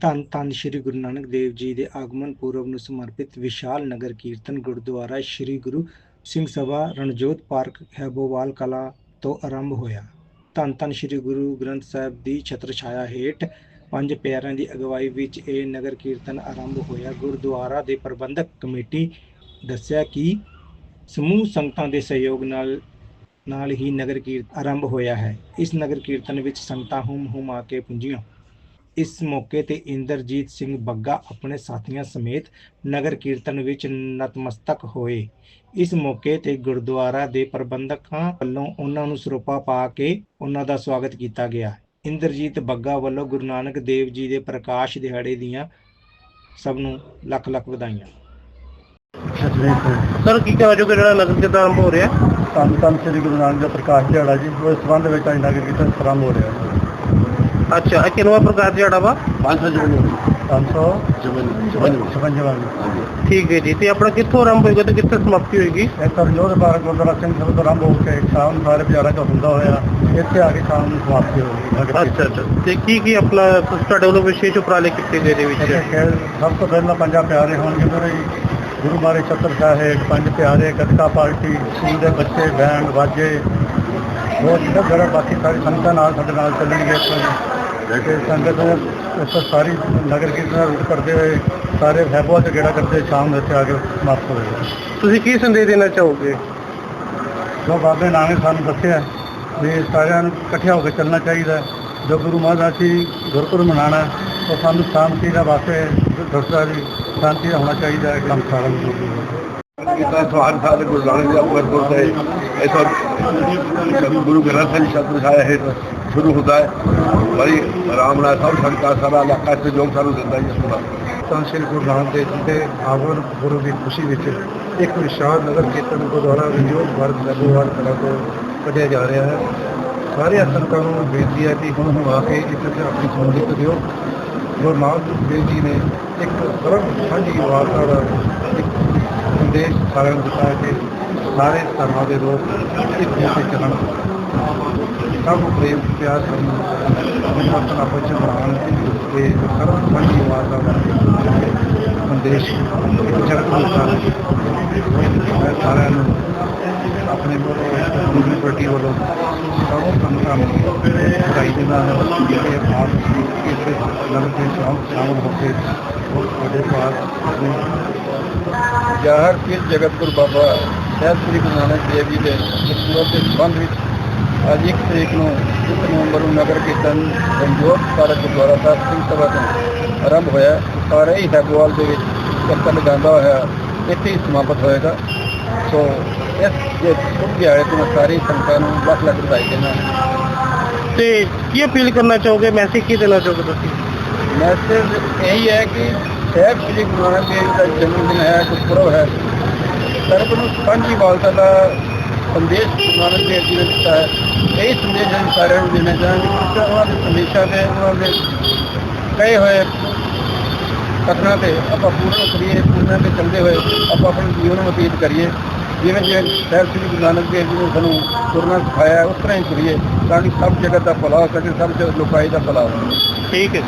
ਧੰਨ ਧੰਨ ਸ੍ਰੀ ਗੁਰੂ ਨਾਨਕ ਦੇਵ ਜੀ ਦੇ ਆਗਮਨ ਪੁਰਬ ਨੂੰ ਸਮਰਪਿਤ ਵਿਸ਼ਾਲ ਨਗਰ ਕੀਰਤਨ ਗੁਰਦੁਆਰਾ ਸ੍ਰੀ ਗੁਰੂ ਸਿੰਘ ਸਭਾ ਰਣਜੋਤ ਪਾਰਕ, ਹੈਬੋਵਾਲ ਕਲਾ ਤੋਂ ਆਰੰਭ ਹੋਇਆ। ਧੰਨ ਧੰਨ ਸ੍ਰੀ ਗੁਰੂ ਗ੍ਰੰਥ ਸਾਹਿਬ ਦੀ ਛਤਰ ਛਾਇਆ ਹੇਠ ਪੰਜ ਪਿਆਰਿਆਂ ਦੀ ਅਗਵਾਈ ਵਿੱਚ ਇਹ ਨਗਰ ਕੀਰਤਨ ਆਰੰਭ ਹੋਇਆ। ਗੁਰਦੁਆਰਾ ਦੇ ਪ੍ਰਬੰਧਕ ਕਮੇਟੀ ਦੱਸਿਆ ਕਿ ਸਮੂਹ ਸੰਗਤਾਂ ਦੇ ਸਹਿਯੋਗ ਨਾਲ ਨਾਲ ਹੀ ਨਗਰ ਕੀਰਤਨ ਆਰੰਭ ਹੋਇਆ ਹੈ। ਇਸ ਨਗਰ ਕੀਰਤਨ ਵਿੱਚ ਸੰਗਤਾਂ ਹੁਮ ਹੁਮ ਆ ਕੇ ਪੁੰਜੀਆਂ ਇਸ ਮੌਕੇ ਤੇ ਇੰਦਰਜੀਤ ਸਿੰਘ ਬੱਗਾ ਆਪਣੇ ਸਾਥੀਆਂ ਸਮੇਤ ਨਗਰ ਕੀਰਤਨ ਵਿੱਚ ਨਤਮਸਤਕ ਹੋਏ। ਇਸ ਮੌਕੇ ਤੇ ਗੁਰਦੁਆਰਾ ਦੇ ਪ੍ਰਬੰਧਕਾਂ ਵੱਲੋਂ ਉਹਨਾਂ ਨੂੰ ਸਰੂਪਾ ਪਾ ਕੇ ਉਹਨਾਂ ਦਾ ਸਵਾਗਤ ਕੀਤਾ ਗਿਆ। ਇੰਦਰਜੀਤ ਬੱਗਾ ਵੱਲੋਂ ਗੁਰੂ ਨਾਨਕ ਦੇਵ ਜੀ ਦੇ ਪ੍ਰਕਾਸ਼ ਦਿਹਾੜੇ ਦੀਆਂ ਸਭ ਨੂੰ ਲੱਖ ਲੱਖ ਵਧਾਈਆਂ। ਸਰ ਕੀ ਕਹਿਣਾ ਚਾਹੋਗੇ ਜਿਹੜਾ ਨਗਰ ਕੀਰਤਨ ਆਰੰਭ ਹੋ ਰਿਹਾ? ਹੈ? ਧੰਨ ਧੰਨ ਸ੍ਰੀ ਗੁਰੂ ਨਾਨਕ ਦਾ ਪ੍ਰਕਾਸ਼ ਦਿਹਾੜਾ ਜੀ ਉਸ ਸੰਬੰਧ ਵਿੱਚ ਅੱਜ ਨਗਰ ਕੀਰਤਨ ਆਰੰਭ ਹੋ ਰਿਹਾ। ਹੈ ਅੱਛਾ ਇਹ ਕਿੰਨਵਾਂ ਪ੍ਰਕਾਸ਼ ਜਿਹੜਾ ਵਾ? 555 ਠੀਕ ਹੈ ਜੀ ਤੇ ਆਪਣਾ ਕਿੱਥੋਂ ਆਰੰਭ ਹੋਏਗਾ ਤੇ ਕਿੱਥੇ ਸਮਾਪਤੀ ਹੋਏਗੀ? ਇਹ ਤਰਜੋਧ ਪਾਰਕ ਗੁਰਦੁਆਰਾ ਸਿੰਘ ਸਭਾ ਤੋਂ ਆਰੰਭ ਹੋ ਕੇ ਸ਼ਾਮ ਸਾਰੇ ਬਾਜ਼ਾਰਾਂ 'ਚ ਹੁੰਦਾ ਹੋਇਆ ਇੱਥੇ ਆ ਕੇ ਸ਼ਾਮ ਨੂੰ ਸਮਾਪਤੀ ਨਗਰ ਅੱਛਾ। ਅੱਛਾ। ਤੇ ਕੀ ਕੀ ਆਪਣਾ ਤੁਹਾਡੇ ਵੱਲੋਂ ਵਿਸ਼ੇਸ਼ ਉਪਰਾਲੇ ਕੀਤੇ ਗਏ ਦੇ ਵਿੱਚ? ਸਭ ਤੋਂ ਪਹਿਲਾਂ ਪੰਜਾਂ ਪਿਆਰੇ ਹੋਣਗੇ ਮੇਰੇ ਗੁਰੂ ਮਾਰੇ ਛਤਰ ਸਾਹਿਬ ਪੰਜ ਪਿਆਰੇ ਗੱਤਕਾ ਪਾਰਟੀ ਸਕੂਲ ਦੇ ਬੱਚੇ ਬੈਂਡ ਵਾਜੇ ਬਹੁਤ ਜਿਹੜਾ ਬਾਕੀ ਸਾਰੀ ਸੰਗਤਾਂ ਨਾਲ ਸਾਡੇ ਨਾਲ ਚੱਲਣਗੇ। ਤੇ ਸੰਗਤ ਉੱਥੇ ਸਾਰੀ ਨਗਰ ਕੀਰਤਨ ਰੂਟ ਕਰਦੇ ਹੋਏ ਸਾਰੇ ਸਹਿਬਾਂ ਚ ਗੇੜਾ ਕਰਦੇ ਸ਼ਾਮ ਦੇ ਆ ਕੇ ਵਾਪਸ ਹੋ ਗਏ ਤੁਸੀਂ ਕੀ ਸੰਦੇਸ਼ ਦੇਣਾ ਚਾਹੋਗੇ? ਜੋ ਬਾਬੇ ਨਾਨਕ ਨੇ ਸਾਨੂੰ ਦੱਸਿਆ ਵੀ ਸਾਰਿਆਂ ਨੂੰ ਇਕੱਠਿਆਂ ਹੋ ਕੇ ਚੱਲਣਾ ਚਾਹੀਦਾ ਜੋ ਗੁਰੂ ਮਹਾਰਾਜ ਜੀ ਗੁਰਪੁਰ ਮਨਾਣਾ ਉਹ ਸਾਨੂੰ ਸ਼ਾਂਤੀ ਦਾ ਵਾਸਤੇ ਦੱਸਦਾ ਜੀ ਸ਼ਾਂਤੀ ਦਾ ਹੋਣਾ ਚਾਹੀਦਾ ਹੈ। ਕੰਮ ਸਾਰਾ ਨੂੰ ਕੀਤਾ ਸਵਾਰ ਸਾਹਿਬ ਗੁਰੂ ਨਾਨਕ ਜੀ ਆਪਣਾ ਗੁਰਦੇ ਐਸਾ ਗੁਰੂ ਗ੍ਰੰਥ ਸਾਹਿਬ ਸ਼ਾਸਤਰ ਸਾਹਿਬ ਹੈ। शुरू होता है बड़ी आराम नाल सब संगत सारा इलाका सहयोग सारू दिंदा जी सुना ਤਾਂ ਸ੍ਰੀ ਗੁਰੂ ਨਾਨਕ ਦੇਵ ਜੀ ਦੇ ਆਗਮਨ ਗੁਰੂ ਦੀ ਖੁਸ਼ੀ ਵਿੱਚ ਇੱਕ ਵਿਸ਼ਾਲ ਨਗਰ ਕੀਰਤਨ ਗੁਰਦੁਆਰਾ ਰਣਜੋਤ ਭਾਰਤ ਨਗਰਵਾਲ ਕਲਾ ਤੋਂ ਕੱਢਿਆ ਜਾ ਰਿਹਾ ਹੈ ਸਾਰੇ ਸੰਗਤਾਂ ਨੂੰ ਬੇਨਤੀ ਹੈ ਕਿ ਹੁਣ ਹੁਣ ਆ ਕੇ ਇੱਥੇ ਤੇ ਆਪਣੀ ਸ਼ਮੂਲੀਅਤ ਦਿਓ ਗੁਰੂ ਨਾਨਕ ਦੇਵ ਜੀ ਨੇ ਇੱਕ ਸਰਬ ਸਾਂਝੀ ਵਾਰਤਾ ਦਾ ਇੱਕ ਸੰਦੇਸ਼ ਸਾਰਿਆਂ ਨੂੰ ਦਿੱਤਾ ਹੈ ਕਿ ਸਾਰੇ ਧਰਮਾਂ ਦੇ ਲੋਕ ਇੱਕ ਹੋ ਕੇ ਚੱਲਣ ਸਭ ਪ੍ਰੇਮ ਪਿਆਰ ਕਰਨ ਮਿਲਵਰਤਨ ਆਪਸ ਵਿੱਚ ਬਣਾਉਣ ਤੇ ਸਰਬ ਸਾਂਝੀ ਵਾਰਤਾ ਦਾ ਸੰਦੇਸ਼ ਇੱਕ ਜਗਤ ਨੂੰ ਦਿੱਤਾ। ਮੈਂ ਸਾਰਿਆਂ ਨੂੰ ਆਪਣੇ ਗੁਰੂ ਪਾਰਟੀ ਵੱਲੋਂ ਸਭ ਸੰਗਤਾਂ ਨੂੰ ਵਧਾਈ ਦਿੰਦਾ ਹਾਂ ਜਿਹੜੇ ਆਪ ਇਸ ਨਗਰ ਦੇ ਸ਼ਾਮ ਸ਼ਾਮਲ ਹੋ ਕੇ ਉਹ ਸਾਡੇ ਪਾਸ ਆਪਣੇ ਪੀਰ ਜਗਤ ਗੁਰੂ ਬਾਬਾ ਸਾਹਿਬ ਸ੍ਰੀ ਗੁਰੂ ਨਾਨਕ ਦੇਵ ਜੀ ਦੇ ਗੁਰਪੁਰਬ ਦੇ ਸੰਬੰਧ ਵਿੱਚ ਅੱਜ ਇੱਕ ਤਰੀਕ ਨੂੰ ਇੱਕ ਨਵੰਬਰ ਨੂੰ ਨਗਰ ਕੀਰਤਨ ਰਣਜੋਤ ਪਾਰਕ ਗੁਰਦੁਆਰਾ ਸਾਹਿਬ ਸਿੰਘ ਸਭਾ ਤੋਂ ਆਰੰਭ ਹੋਇਆ ਸਾਰੇ ਹੀ ਹੈਬੋਵਾਲ ਦੇ ਵਿੱਚ ਕੀਰਤਨ ਜਾਂਦਾ ਹੋਇਆ ਇੱਥੇ ਹੀ ਸਮਾਪਤ ਹੋਏਗਾ। ਸੋ ਇਸ ਜੇ ਸ਼ੁਭ ਦਿਹਾੜੇ ਤੋਂ ਮੈਂ ਸਾਰੀ ਸੰਗਤਾਂ ਨੂੰ ਲੱਖ ਲੱਖ ਵਧਾਈ ਦਿੰਦਾ ਤੇ ਕੀ ਅਪੀਲ ਕਰਨਾ ਚਾਹੋਗੇ? ਮੈਸੇਜ ਕੀ ਦੇਣਾ ਚਾਹੋਗੇ ਤੁਸੀਂ? ਮੈਸੇਜ ਇਹੀ ਹੈ ਕਿ ਸਾਹਿਬ ਸ੍ਰੀ ਗੁਰੂ ਨਾਨਕ ਦੇਵ ਜੀ ਦਾ ਜਨਮ ਦਿਨ ਹੈ ਗੁਰਪੁਰਬ ਹੈ। ਸਰਬ ਨੂੰ ਸਾਂਝੀ ਵਾਲਤਾ ਦਾ ਸੰਦੇਸ਼ ਗੁਰੂ ਨਾਨਕ ਦੇਵ ਜੀ ਨੇ ਦਿੱਤਾ ਹੈ। ਇਹ ਸੰਦੇਸ਼ ਅਸੀਂ ਸਾਰਿਆਂ ਨੂੰ ਦੇਣਾ ਚਾਹਾਂਗੇ। ਕਿ ਉਹਨਾਂ ਦੇ ਸੰਦੇਸ਼ਾਂ ਤੇ ਉਹਨਾਂ ਦੇ ਕਹੇ ਹੋਏ ਕਥਨਾਂ ਤੇ ਆਪਾਂ ਪੂਰਨ ਕਰੀਏ ਪੂਰਨ ਤੇ ਚੱਲਦੇ ਹੋਏ ਆਪਾਂ ਆਪਣੇ ਜੀਵਨ ਨੂੰ ਬਤੀਤ ਕਰੀਏ। ਜਿਵੇਂ ਜਿਵੇਂ ਸਾਹਿਬ ਸ੍ਰੀ ਗੁਰੂ ਨਾਨਕ ਦੇਵ ਜੀ ਨੇ ਸਾਨੂੰ ਤੁਰਨਾ ਸਿਖਾਇਆ, ਉਸ ਤਰ੍ਹਾਂ ਹੀ ਤੁਰੀਏ ਤਾਂ ਕਿ ਸਭ ਜਗਤ ਦਾ ਭਲਾ ਹੋ ਸਕੇ, ਸਭ ਲੋਕਾਈ ਦਾ ਭਲਾ ਹੋ ਸਕੇ। ਠੀਕ ਹੈ